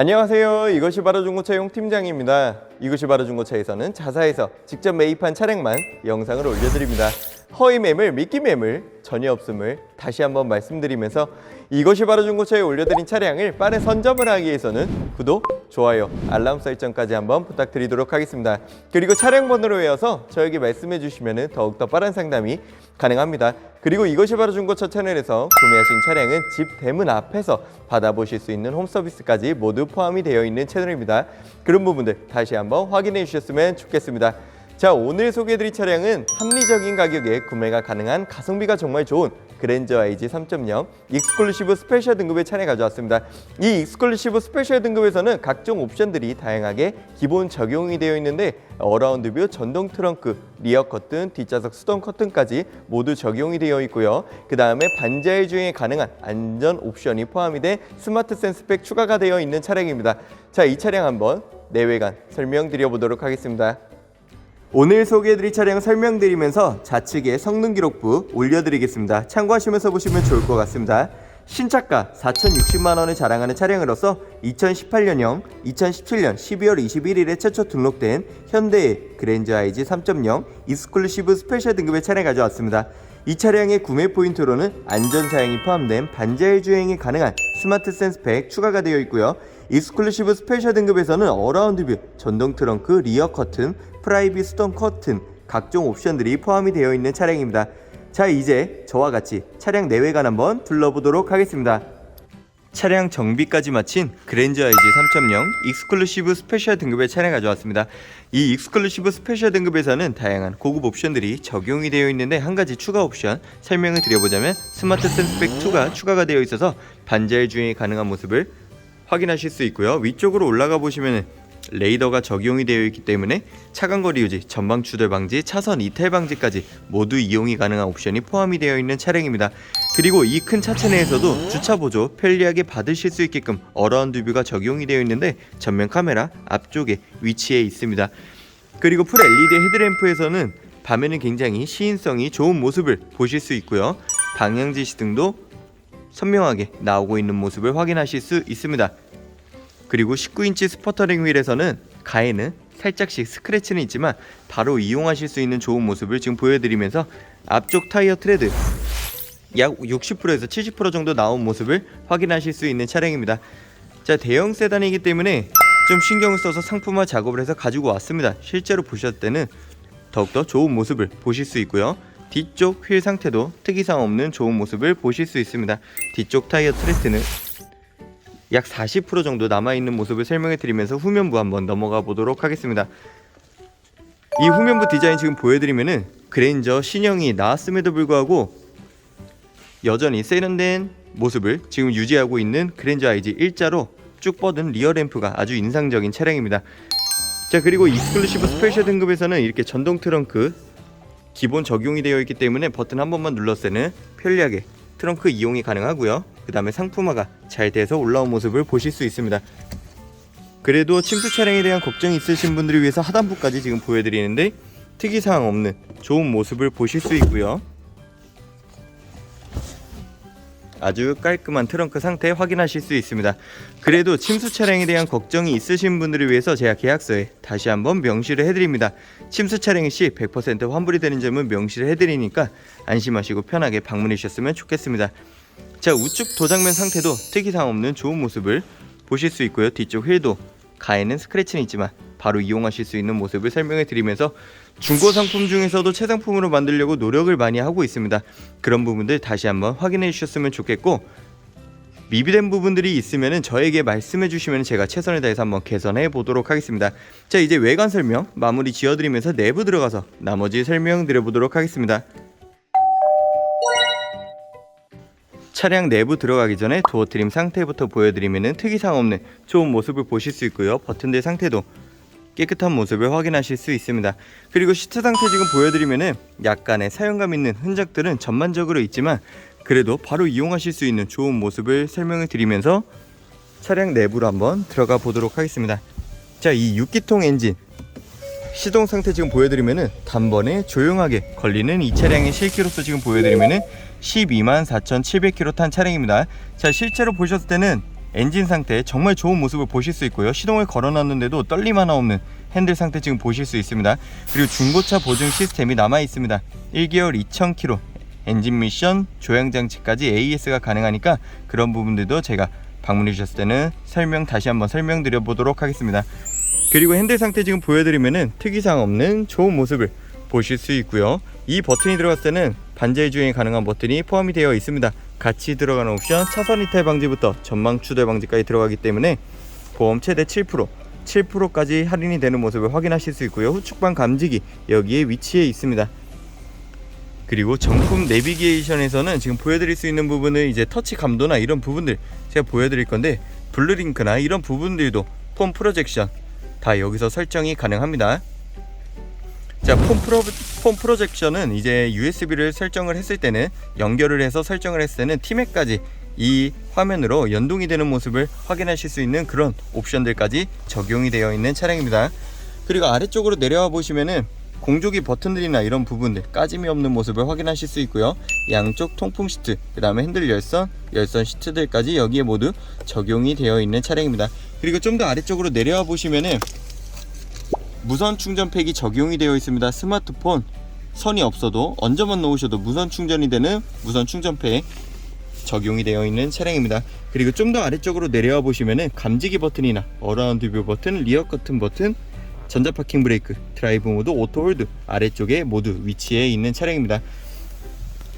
안녕하세요. 이것이 바로 중고차 용 팀장입니다. 이것이 바로 중고차에서는 자사에서 직접 매입한 차량만 영상을 올려드립니다. 허위 매물, 미끼 매물 전혀 없음을 다시 한번 말씀드리면서 이것이 바로 중고차에 올려드린 차량을 빠른 선점을 하기 위해서는 구독, 좋아요, 알람 설정까지 한번 부탁드리도록 하겠습니다. 그리고 차량 번호로 외워서 저에게 말씀해 주시면 더욱더 빠른 상담이 가능합니다. 그리고 이것이 바로 중고차 채널에서 구매하신 차량은 집 대문 앞에서 받아보실 수 있는 홈 서비스까지 모두 포함이 되어 있는 채널입니다. 그런 부분들 다시 한번 확인해 주셨으면 좋겠습니다. 자 오늘 소개해드릴 차량은 합리적인 가격에 구매가 가능한 가성비가 정말 좋은 그랜저 IG 3.0 익스클루시브 스페셜 등급의 차량 가져왔습니다. 이 익스클루시브 스페셜 등급에서는 각종 옵션들이 다양하게 기본 적용이 되어 있는데 어라운드 뷰, 전동 트렁크, 리어 커튼, 뒷좌석 수동 커튼까지 모두 적용이 되어 있고요. 그 다음에 반자율 주행에 가능한 안전 옵션이 포함이 된 스마트 센스백 추가가 되어 있는 차량입니다. 자, 이 차량 한번 내외관 설명드려 보도록 하겠습니다. 오늘 소개해드릴 차량 설명드리면서 좌측에 성능 기록부 올려드리겠습니다. 참고하시면서 보시면 좋을 것 같습니다. 신차가 4,060만 원을 자랑하는 차량으로서 2018년형 2017년 12월 21일에 최초 등록된 현대의 그랜저 IG 3.0 익스클루시브 스페셜 등급의 차량 가져왔습니다. 이 차량의 구매 포인트로는 안전 사양이 포함된 반자율 주행이 가능한 스마트 센스팩 추가가 되어 있고요. 익스클루시브 스페셜 등급에서는 어라운드 뷰, 전동 트렁크, 리어 커튼, 프라이빗 스톤 커튼 각종 옵션들이 포함이 되어 있는 차량입니다. 자 이제 저와 같이 차량 내외관 한번 둘러보도록 하겠습니다. 차량 정비까지 마친 그랜저 IG 3.0 익스클루시브 스페셜 등급의 차량 가져왔습니다. 이 익스클루시브 스페셜 등급에서는 다양한 고급 옵션들이 적용이 되어 있는데 한 가지 추가 옵션 설명을 드려보자면 스마트 센스백 2가 추가가 되어 있어서 반자율 주행이 가능한 모습을 확인하실 수 있고요. 위쪽으로 올라가 보시면 레이더가 적용이 되어 있기 때문에 차간 거리 유지, 전방 추돌 방지, 차선 이탈 방지까지 모두 이용이 가능한 옵션이 포함이 되어 있는 차량입니다. 그리고 이 큰 차체 내에서도 주차 보조 편리하게 받으실 수 있게끔 어라운드 뷰가 적용이 되어 있는데 전면 카메라 앞쪽에 위치해 있습니다. 그리고 풀 LED 헤드램프에서는 밤에는 굉장히 시인성이 좋은 모습을 보실 수 있고요. 방향 지시 등도 선명하게 나오고 있는 모습을 확인하실 수 있습니다. 그리고 19인치 스포터링 휠에서는 가에는 살짝씩 스크래치는 있지만 바로 이용하실 수 있는 좋은 모습을 지금 보여드리면서 앞쪽 타이어 트레드 약 60%에서 70% 정도 나온 모습을 확인하실 수 있는 차량입니다. 자 대형 세단이기 때문에 좀 신경을 써서 상품화 작업을 해서 가지고 왔습니다. 실제로 보셨을 때는 더욱더 좋은 모습을 보실 수 있고요. 뒤쪽 휠 상태도 특이사항 없는 좋은 모습을 보실 수 있습니다. 뒤쪽 타이어 트레스는 약 40% 정도 남아있는 모습을 설명해 드리면서 후면부 한번 넘어가 보도록 하겠습니다. 이 후면부 디자인 지금 보여드리면은 그랜저 신형이 나왔음에도 불구하고 여전히 세련된 모습을 지금 유지하고 있는 그랜저 IG 일자로 쭉 뻗은 리어 램프가 아주 인상적인 차량입니다. 자 그리고 익스클루시브 스페셜 등급에서는 이렇게 전동 트렁크 기본 적용이 되어 있기 때문에 버튼 한 번만 눌렀을 때는 편리하게 트렁크 이용이 가능하고요. 그 다음에 상품화가 잘 돼서 올라온 모습을 보실 수 있습니다. 그래도 침수 차량에 대한 걱정이 있으신 분들을 위해서 하단부까지 지금 보여드리는데 특이사항 없는 좋은 모습을 보실 수 있고요. 아주 깔끔한 트렁크 상태 확인하실 수 있습니다. 그래도 침수 차량에 대한 걱정이 있으신 분들을 위해서 제가 계약서에 다시 한번 명시를 해드립니다. 침수 차량 시 100% 환불이 되는 점은 명시를 해드리니까 안심하시고 편하게 방문해 주셨으면 좋겠습니다. 자 우측 도장면 상태도 특이사항 없는 좋은 모습을 보실 수 있고요. 뒤쪽 휠도 가에는 스크래치는 있지만 바로 이용하실 수 있는 모습을 설명해 드리면서 중고 상품 중에서도 최상품으로 만들려고 노력을 많이 하고 있습니다. 그런 부분들 다시 한번 확인해 주셨으면 좋겠고 미비된 부분들이 있으면 저에게 말씀해 주시면 제가 최선을 다해서 한번 개선해 보도록 하겠습니다. 자 이제 외관 설명 마무리 지어드리면서 내부 들어가서 나머지 설명 드려보도록 하겠습니다. 차량 내부 들어가기 전에 도어 트림 상태부터 보여드리면 특이사항 없는 좋은 모습을 보실 수 있고요. 버튼들 상태도 깨끗한 모습을 확인하실 수 있습니다. 그리고 시트 상태 지금 보여드리면은 약간의 사용감 있는 흔적들은 전반적으로 있지만 그래도 바로 이용하실 수 있는 좋은 모습을 설명을 드리면서 차량 내부로 한번 들어가 보도록 하겠습니다. 자, 이 6기통 엔진 시동 상태 지금 보여드리면은 단번에 조용하게 걸리는 이 차량의 실기로서 지금 보여드리면은 12만 4,700km 탄 차량입니다. 자, 실제로 보셨을 때는 엔진 상태 정말 좋은 모습을 보실 수 있고요. 시동을 걸어놨는데도 떨림 하나 없는 핸들 상태 지금 보실 수 있습니다. 그리고 중고차 보증 시스템이 남아 있습니다. 1개월 2,000km 엔진 미션 조향 장치까지 AS가 가능하니까 그런 부분들도 제가 방문해 주셨을 때는 설명 다시 한번 설명드려 보도록 하겠습니다. 그리고 핸들 상태 지금 보여드리면은 특이사항 없는 좋은 모습을 보실 수 있고요. 이 버튼이 들어갔을 때는 반자의 주행이 가능한 버튼이 포함이 되어 있습니다. 같이 들어가는 옵션 차선 이탈 방지부터 전방 추돌 방지까지 들어가기 때문에 보험 최대 7% 7%까지 할인이 되는 모습을 확인하실 수 있고요. 후측방 감지기 여기에 위치해 있습니다. 그리고 정품 내비게이션에서는 지금 보여드릴 수 있는 부분은 이제 터치 감도나 이런 부분들 제가 보여드릴 건데 블루링크나 이런 부분들도 폼 프로젝션 다 여기서 설정이 가능합니다. 자, 폼, 프로, 폼 프로젝션은 이제 USB를 설정을 했을 때는 연결을 해서 설정을 했을 때는 티맥까지 이 화면으로 연동이 되는 모습을 확인하실 수 있는 그런 옵션들까지 적용이 되어 있는 차량입니다. 그리고 아래쪽으로 내려와 보시면은 공조기 버튼들이나 이런 부분들 까짐이 없는 모습을 확인하실 수 있고요. 양쪽 통풍 시트, 그 다음에 핸들 열선, 열선 시트들까지 여기에 모두 적용이 되어 있는 차량입니다. 그리고 좀 더 아래쪽으로 내려와 보시면은 무선 충전팩이 적용이 되어 있습니다. 스마트폰 선이 없어도 얹어만 놓으셔도 무선 충전이 되는 무선 충전팩 적용이 되어 있는 차량입니다. 그리고 좀 더 아래쪽으로 내려와 보시면은 감지기 버튼이나 어라운드 뷰 버튼, 리어 커튼 버튼, 전자 파킹 브레이크, 드라이브 모드, 오토 홀드 아래쪽에 모두 위치해 있는 차량입니다.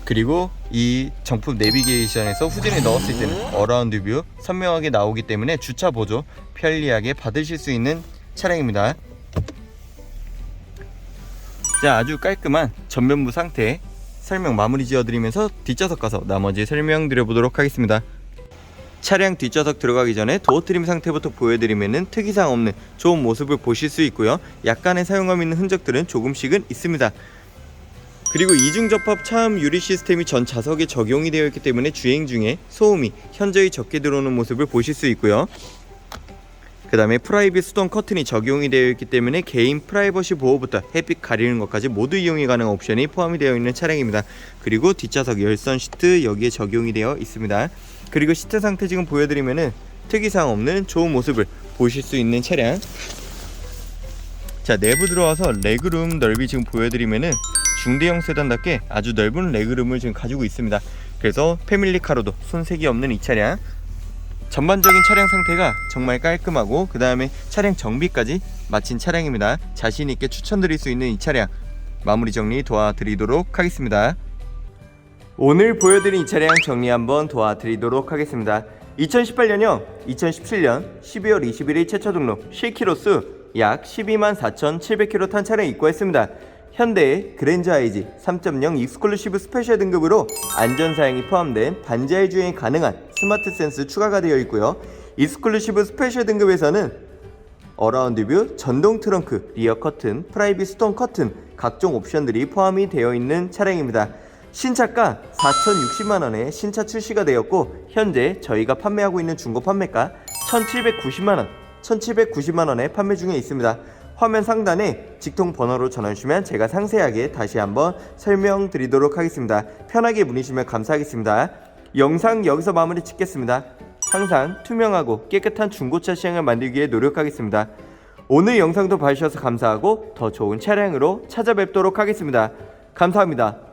그리고 이 정품 내비게이션에서 후진을 넣었을 때는 어라운드 뷰 선명하게 나오기 때문에 주차 보조 편리하게 받으실 수 있는 차량입니다. 자, 아주 깔끔한 전면부 상태 설명 마무리 지어드리면서 뒷좌석 가서 나머지 설명드려 보도록 하겠습니다. 차량 뒷좌석 들어가기 전에 도어 트림 상태부터 보여드리면은 특이사항 없는 좋은 모습을 보실 수 있고요. 약간의 사용감 있는 흔적들은 조금씩은 있습니다. 그리고 이중 접합 차음 유리 시스템이 전 좌석에 적용이 되어 있기 때문에 주행 중에 소음이 현저히 적게 들어오는 모습을 보실 수 있고요. 그 다음에 프라이빗 수동 커튼이 적용이 되어 있기 때문에 개인 프라이버시 보호부터 햇빛 가리는 것까지 모두 이용이 가능한 옵션이 포함이 되어 있는 차량입니다. 그리고 뒷좌석 열선 시트 여기에 적용이 되어 있습니다. 그리고 시트 상태 지금 보여드리면은 특이사항 없는 좋은 모습을 보실 수 있는 차량. 자 내부 들어와서 레그룸 넓이 지금 보여드리면은 중대형 세단답게 아주 넓은 레그룸을 지금 가지고 있습니다. 그래서 패밀리카로도 손색이 없는 이 차량. 전반적인 차량 상태가 정말 깔끔하고 그 다음에 차량 정비까지 마친 차량입니다. 자신 있게 추천드릴 수 있는 이 차량 마무리 정리 도와드리도록 하겠습니다. 오늘 보여드린 이 차량 정리 한번 도와드리도록 하겠습니다. 2018년형 2017년 12월 21일 최초 등록 실키로수 약 12만 4,700km 탄 차량 입고했습니다. 현대 그랜저 IG 3.0 익스클루시브 스페셜 등급으로 안전 사양이 포함된 반자의 주행이 가능한 스마트 센스 추가가 되어 있고요. 익스클루시브 스페셜 등급에서는 어라운드 뷰, 전동 트렁크, 리어 커튼, 프라이빗 스톤 커튼 각종 옵션들이 포함이 되어 있는 차량입니다. 신차가 4,060만 원에 신차 출시가 되었고 현재 저희가 판매하고 있는 중고 판매가 1,790만 원, 1,790만 원에 판매 중에 있습니다. 화면 상단에 직통 번호로 전화 주시면 제가 상세하게 다시 한번 설명드리도록 하겠습니다. 편하게 문의주시면 감사하겠습니다. 영상 여기서 마무리 짓겠습니다. 항상 투명하고 깨끗한 중고차 시장을 만들기 위해 노력하겠습니다. 오늘 영상도 봐주셔서 감사하고 더 좋은 차량으로 찾아뵙도록 하겠습니다. 감사합니다.